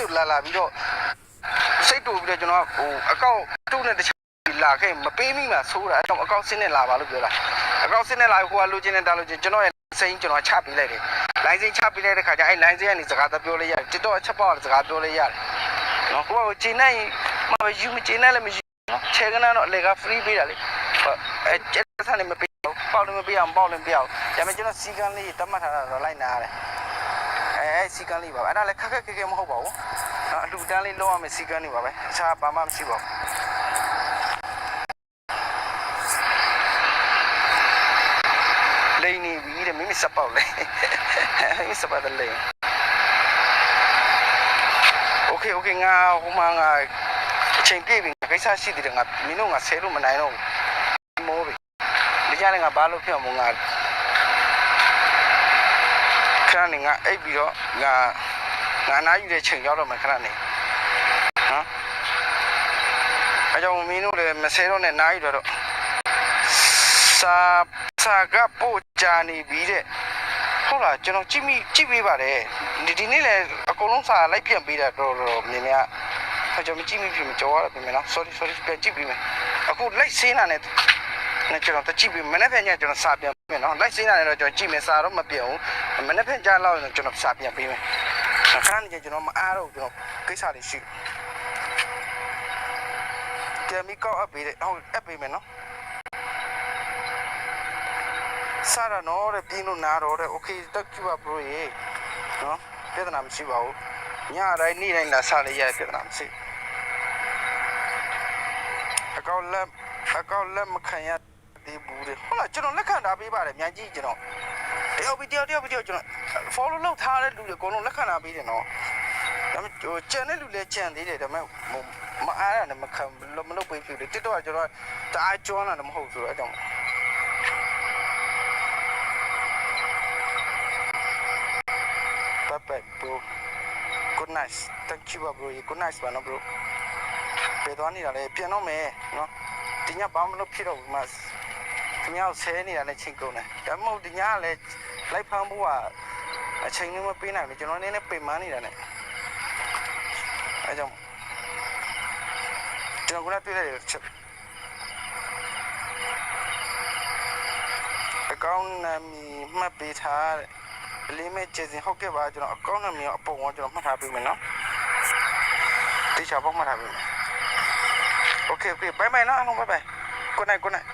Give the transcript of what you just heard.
ကိုလာလာပြီးတော့စိတ်တူပြီးတော့ကျွန်တော်ကဟိုအကောင့်တူနဲ့တခြားလာခဲ့မပေးမိမှဆိုးတာအဲ့တော့အကောင့်စင်းနဲ့လာပါလို့ပြောတာအကောင့်စင်းနဲ့လာဟိုကလိုချင်နေတာလိုချင်ကျွန်တော်ရဲ့စိန်ကျွန်တော်ချပေးလိုက်တယ်လိုင်းစင်းချပေးလိုက်တဲ့ခါကျအဲ့လိုင်းစင်းကနေစကားပြောလိုက်ရတယ်တစ်တော့အချက်ပေါက်စကားပြောလိုက်ရတယ်နော်ကိုကကိုချိန်နိုင်မပဲယူမချိန်နိုင်လည်းမယူနော်ခြေကနန်းတော့အလေက free ပေးတာလေဟုတ်အဲကျက်ဆန်နေမပေးဘူးပေါက်လည်းမပေးအောင်ပေါက်လည်းမပေးအောင်ဒါပေမဲ့ကျွန်တော်စီကန်းလေးတတ်မှတ်ထားတာတော့လိုက်နာရတယ် အဲအဲစီကန်းလေးပါပဲအဲ့ဒါလည်းခက်ခက်ခဲခဲမဟုတ်ပါဘူးနော်အလူတန်းလေးလောက်ရမယ်စီကန်းလေးပါပဲအခြားဘာမှမရှိပါဘူးလိန်နေပြီတဲ့မိမိစပောက်လေမိမိစပောက်တယ်လိန် Okay okay ငါဟိုမှာငါအချိန်ပြည့်ပြီကိစ္စရှိသေးတယ်ငါမင်းတို့ငါဆဲလို့မနိုင်တော့ဘူးမောပြီဒီကြလည်းငါဘာလို့ဖြစ်အောင်ငါ ခဏနေငါအိပ်ပြီးတော့ငါငါနားယူတဲ့ချိန်ရောက်တော့မှခဏနေနော်အဲကြောင့်မင်းတို့လည်းမဆဲတော့နဲ့နားယူတော့စာစာကပို့ကြနေပြီတဲ့ဟုတ်လားကျွန်တော်ကြည့်မိကြည့်ပေးပါတယ်ဒီဒီနေ့လည်းအကုန်လုံးစာလိုက်ပြန်ပေးတာတော်တော်မြင်များအဲကြောင့်မကြည့်မိဖြစ်မကြောရတော့ပြင်မယ်နော် sorry sorry ပြန်ကြည့်ပေးမယ်အခုလိုက်စင်းတာနဲ့ နဲ့ကျွန်တော်တကြည့်ပေးမနေ့ဖက်ညကျွန်တော်စာပြန်ပေးမယ်နော်လိုက်စင်းတာနဲ့တော့ကျွန်တော်ကြည့်မယ်စာတော့မပြောင်းဘူးမနေ့ဖက်ကြားလောက်ရင်ကျွန်တော်စာပြန်ပေးမယ်ခဏနေကျွန်တော်မအားတော့ကျွန်တော်ကိစ္စတွေရှိတယ်ပြန်ပြီးကောက်အပ်ပေးတယ်ဟုတ်အပ်ပေးမယ်နော် စားရနော်တဲ့ပြင်းလို့နာတော့တဲ့โอเคတက်ကြည့်ပါဘရိုရေနော်ပြဿနာမရှိပါဘူးညတိုင်းနေ့တိုင်းလာစားလေးရပြဿနာမရှိအကောက်လက်အကောက်လက်မခံရ သေးဘူးတဲ့ဟုတ်လားကျွန်တော်လက်ခံထားပေးပါတယ်မြန်ကြီးကျွန်တော်တယောက်ပြီးတယောက်တယောက်ပြီးတယောက်ကျွန်တော် follow လုပ်ထားတဲ့လူတွေအကုန်လုံးလက်ခံထားပေးတယ်နော်ဒါပေမဲ့ဟိုကြံတဲ့လူလည်းကြံသေးတယ်ဒါပေမဲ့ဟိုမအားရနဲ့မခံမလုပ်ပေးဖြစ်တယ်တစ်တော့ကျွန်တော်တအားကျွမ်းလာတယ်မဟုတ်ဆိုတော့အဲ့ကြောင့် Perfect, bro. Good night. Thank you, bro. Good night, bro. bro. ပြေသွားနေတာလေပြန်တော့မယ်နော်ဒီညဘာမှမလုပ်ဖြစ်တော့ဘူးမ ခင်ဗျားဆဲနေတာနဲ့ချိန်ကုန်တယ်ဒါမှမဟုတ်ဒီညကလည်းလိုက်ဖမ်းဖို့ကအချိန်လည်းမပေးနိုင်ဘူးကျွန်တော်နည်းနည်းပင်မနေတာနဲ့အဲကြောင့်ကျွန်တော်ကလည်းတွေ့ရတယ်ချက်အကောင့်နာမည်မှတ်ပေးထားတဲ့အလေးမဲ့ကျေစင်ဟုတ်ကဲ့ပါကျွန်တော်အကောင့်နာမည်အပေါ်ကကျွန်တော်မှတ်ထားပေးမယ်နော်တိကျပေါ့မှတ်ထားပေးမယ် okay okay bye bye နော်အားလုံး bye bye good night good night